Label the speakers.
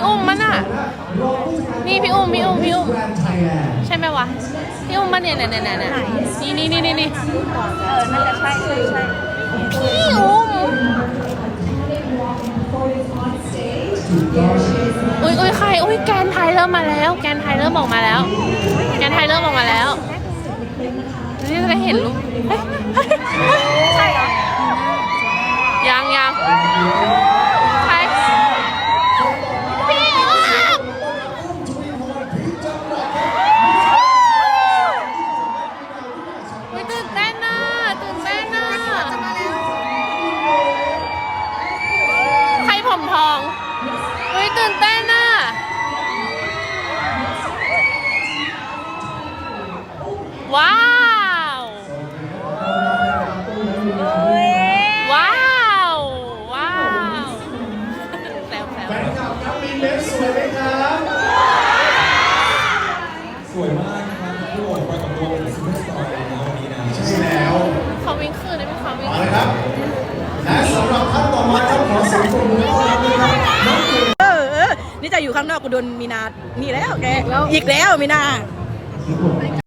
Speaker 1: พี่อุ้มมันอะ นี่พี่อุ้มพี่อุ้มพี่อุ้ม ใช่ไหมวะพี่อุ้มมันเนี่ยเนี่ยเนี่ยเนี่ยนี่นี่นี่นี่นี่
Speaker 2: เออน่าจะใช่ใช่ใช่
Speaker 1: พี่อุ้มอุ้ยอุ้ยใครอุ้ยแกนไทยเริ่มมาแล้ว แกนไทยเริ่มออกมาแล้ว แกนไทยเริ่มออกมาแล้วนี่จะได้เห็นรูปเฮ้ยเฮ้ยเฮ้ย
Speaker 2: ใช่เหรอ
Speaker 1: องอุ้ยตื่นเต้นน่ะว้าว
Speaker 2: เฮ้ย
Speaker 1: ว้าว ว้าวแซวแซว
Speaker 3: แฟนคลับครับมีเล็บสวยไหมครับ
Speaker 4: สวยมากนะครับพี่โอ๋ปรากฏตัวเป็นซูเปอร์สต
Speaker 2: นี่จะอยู่ข้างนอกกูโดนมีนา นี่แล้วแก อีกแล้วมีนา